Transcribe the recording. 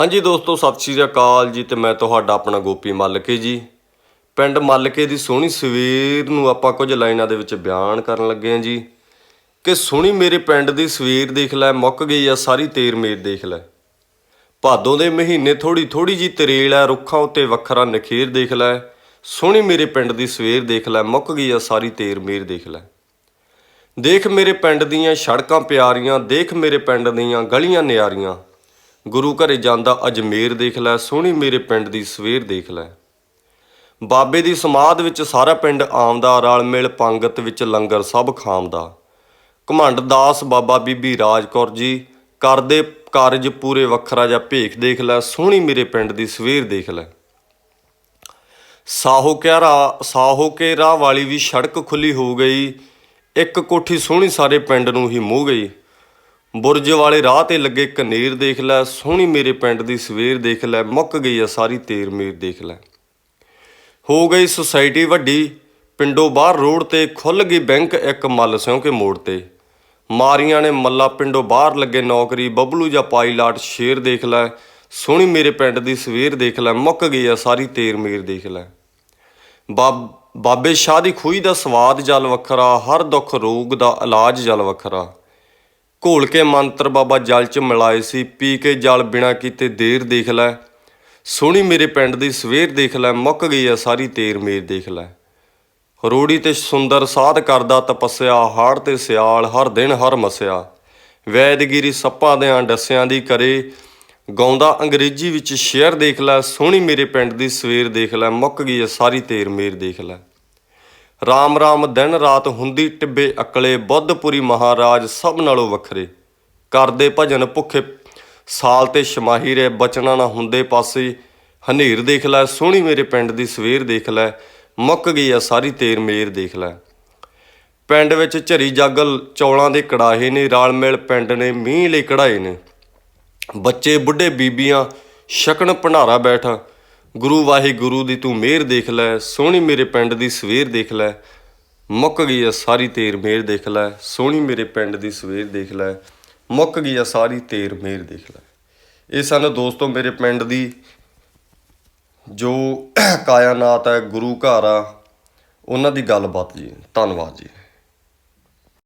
ਹਾਂਜੀ ਦੋਸਤੋ, ਸਤਿ ਸ਼੍ਰੀ ਅਕਾਲ ਜੀ ਤੇ ਮੈਂ ਤੁਹਾਡਾ ਆਪਣਾ ਗੋਪੀ ਮੱਲਕੇ ਜੀ। ਪਿੰਡ ਮੱਲਕੇ ਦੀ ਸੋਹਣੀ ਸਵੇਰ ਨੂੰ ਆਪਾਂ ਕੁਝ ਲਾਈਨਾਂ ਦੇ ਵਿੱਚ ਬਿਆਨ ਕਰਨ ਲੱਗੇ ਹਾਂ ਜੀ। ਕਿ ਸੋਹਣੀ ਮੇਰੇ ਪਿੰਡ ਦੀ ਸਵੇਰ ਦੇਖ ਲੈ, ਮੁੱਕ ਗਈ ਆ ਸਾਰੀ ਤੇਰ ਮੇਰ ਦੇਖ ਲੈ। ਭਾਦੋਂ ਦੇ ਮਹੀਨੇ ਥੋੜੀ ਥੋੜੀ ਜੀ ਤਰੇਲ ਆ, ਰੁੱਖਾਂ ਉੱਤੇ ਵੱਖਰਾ ਨਖੇਰ ਦੇਖ ਲੈ। ਸੋਹਣੀ ਮੇਰੇ ਪਿੰਡ ਦੀ ਸਵੇਰ ਦੇਖ ਲੈ, ਮੁੱਕ ਗਈ ਆ ਸਾਰੀ ਤੇਰ ਮੇਰ ਦੇਖ ਲੈ। ਦੇਖ ਮੇਰੇ ਪਿੰਡ ਦੀਆਂ ਸੜਕਾਂ ਪਿਆਰੀਆਂ, ਦੇਖ ਮੇਰੇ ਪਿੰਡ ਦੀਆਂ ਗਲੀਆਂ ਨਿਆਰੀਆਂ। ਗੁਰੂ ਘਰੇ ਜਾਂਦਾ ਅਜਮੇਰ ਦੇਖ ਲੈ, ਸੋਹਣੀ ਮੇਰੇ ਪਿੰਡ ਦੀ ਸਵੇਰ ਦੇਖ ਲੈ। ਬਾਬੇ ਦੀ ਸਮਾਧ ਵਿੱਚ ਸਾਰਾ ਪਿੰਡ ਆਮਦਾ ਰਲ ਮਿਲ ਪੰਗਤ ਵਿੱਚ ਲੰਗਰ ਸਭ ਖਾਮਦਾ ਘਮੰਡ ਦਾਸ ਬਾਬਾ ਬੀਬੀ ਰਾਜਕੌਰ ਜੀ, ਕਰਦੇ ਕਾਰਜ ਪੂਰੇ ਵੱਖਰਾ ਜਾਂ ਭੇਖ ਦੇਖ ਲੈ, ਸੋਹਣੀ ਮੇਰੇ ਪਿੰਡ ਦੀ ਸਵੇਰ ਦੇਖ ਲੈ। ਸਾਹੋ ਕਿਆ ਰਾਹ ਸਾਹੋ ਕੇ ਰਾਹ ਵਾਲੀ ਵੀ ਸੜਕ ਖੁੱਲੀ ਹੋ ਗਈ, ਇੱਕ ਕੋਠੀ ਸੋਹਣੀ ਸਾਰੇ ਪਿੰਡ ਨੂੰ ਹੀ ਮੋਹ ਗਈ। ਬੁਰਜ ਵਾਲੇ ਰਾਹ ਤੇ ਲੱਗੇ ਕਨੇਰ ਦੇਖ ਲੈ, ਸੋਹਣੀ ਮੇਰੇ ਪਿੰਡ ਦੀ ਸਵੇਰ ਦੇਖ ਲੈ, ਮੁੱਕ ਗਈ ਆ ਸਾਰੀ ਤੇਰ ਮੇਰ ਦੇਖ ਲੈ। ਹੋ ਗਈ ਸੁਸਾਇਟੀ ਵੱਡੀ, ਪਿੰਡੋਂ ਬਾਹਰ ਰੋਡ ਤੇ ਖੁੱਲ ਗਈ ਬੈਂਕ ਇੱਕ ਮੱਲ ਸਿਉਂ ਕੇ ਮੋੜ ਤੇ। ਮਾਰੀਆਂ ਨੇ ਮੱਲਾ ਪਿੰਡੋਂ ਬਾਹਰ ਲੱਗੇ ਨੌਕਰੀ, ਬਬਲੂ ਜਾਂ ਪਾਈਲਾਟ ਸ਼ੇਰ ਦੇਖ ਲੈ, ਸੋਹਣੀ ਮੇਰੇ ਪਿੰਡ ਦੀ ਸਵੇਰ ਦੇਖ ਲੈ, ਮੁੱਕ ਗਈ ਆ ਸਾਰੀ ਤੇਰ ਮੇਰ ਦੇਖ ਲੈ। ਬਾਬ, ਬਾਬੇ ਸ਼ਾਹ ਦੀ ਖੂਹੀ ਦਾ ਸਵਾਦ ਜਲ ਵੱਖਰਾ, ਹਰ ਦੁੱਖ ਰੋਗ ਦਾ ਇਲਾਜ ਜਲ ਵੱਖਰਾ। ਘੋਲ ਕੇ ਮੰਤਰ ਬਾਬਾ ਜਲ ਚ ਮਿਲਾਏ ਸੀ, ਪੀ ਕੇ ਜਲ ਬਿਨਾ ਕੀਤੇ ਦੇਰ ਦੇਖ ਲੈ। ਸੋਹਣੀ ਮੇਰੇ ਪਿੰਡ ਦੀ ਸਵੇਰ ਦੇਖ ਲੈ, ਮੁੱਕ ਗਈ ਆ ਸਾਰੀ ਤੇਰ ਮੇਰ ਦੇਖ ਲੈ। ਰੋੜੀ ਤੇ ਸੁੰਦਰ ਸਾਧ ਕਰਦਾ ਤਪੱਸਿਆ, ਹਾੜ ਤੇ ਸਿਆਲ, ਹਰ ਦਿਨ ਹਰ ਮਸਿਆ। ਵੈਦਗਿਰੀ ਸੱਪਾਂ ਦੇ ਡੱਸਿਆਂ ਦੀ ਕਰੇ, ਗਾਉਂਦਾ ਅੰਗਰੇਜ਼ੀ ਵਿੱਚ ਸ਼ੇਅਰ ਦੇਖ ਲੈ। ਸੋਹਣੀ ਮੇਰੇ ਪਿੰਡ ਦੀ ਸਵੇਰ ਦੇਖ ਲੈ, ਮੁੱਕ ਗਈ ਆ ਸਾਰੀ ਤੇਰ ਮੇਰ ਦੇਖ ਲੈ। ਰਾਮ ਰਾਮ ਦਿਨ ਰਾਤ ਹੁੰਦੀ ਟਿੱਬੇ ਅਕਲੇ ਬੁੱਧਪੁਰੀ ਮਹਾਰਾਜ ਸਭ ਨਾਲੋਂ ਵੱਖਰੇ। ਕਰਦੇ ਭਜਨ ਭੁੱਖੇ ਸਾਲ ਤੇ ਸ਼ਮਾਹੀ ਰੇ ਬਚਣਾ ਨਾ ਹੁੰਦੇ ਪਾਸੇ। ਹਨੇਰ ਦੇਖ ਲੈ, ਸੋਹਣੀ ਮੇਰੇ ਪਿੰਡ ਦੀ ਸਵੇਰ ਦੇਖ ਲੈ, ਮੁੱਕ ਗਈ ਆ ਸਾਰੀ ਤੇਰ ਮੇਰ ਦੇਖ ਲੈ। ਪਿੰਡ ਵਿੱਚ ਝਰੀ ਜਾਗਲ ਚੌਲਾਂ ਦੇ ਕੜਾਹੇ ਨੇ ਰਾਲ ਮੇਲ ਪਿੰਡ ਨੇ, ਮੀਂਹ ਲਈ ਕਢਾਏ ਨੇ। ਬੱਚੇ, ਬੁੱਢੇ ਬੀਬੀਆਂ, ਸ਼ਕਣ ਭੰਡਾਰਾ ਬੈਠ ਗੁਰੂ ਵਾਹਿਗੁਰੂ ਦੀ ਤੂੰ ਮਿਹਰ ਦੇਖ ਲੈ, ਸੋਹਣੀ ਮੇਰੇ ਪਿੰਡ ਦੀ ਸਵੇਰ ਦੇਖ ਲੈ। ਮੁੱਕ ਗਈ ਆ ਸਾਰੀ ਤੇਰ ਮੇਰ ਦੇਖ ਲੈ, ਸੋਹਣੀ ਮੇਰੇ ਪਿੰਡ ਦੀ ਸਵੇਰ ਦੇਖ ਲੈ। ਮੁੱਕ ਗਈ ਆ ਸਾਰੀ ਤੇਰ ਮੇਰ ਦੇਖ ਲੈ। ਇਹ ਸਨ ਦੋਸਤੋ ਮੇਰੇ ਪਿੰਡ ਦੀ ਜੋ ਕਾਇਨਾਤ ਹੈ, ਗੁਰੂ ਘਰ ਆ, ਉਹਨਾਂ ਦੀ ਗੱਲਬਾਤ ਜੀ। ਧੰਨਵਾਦ ਜੀ।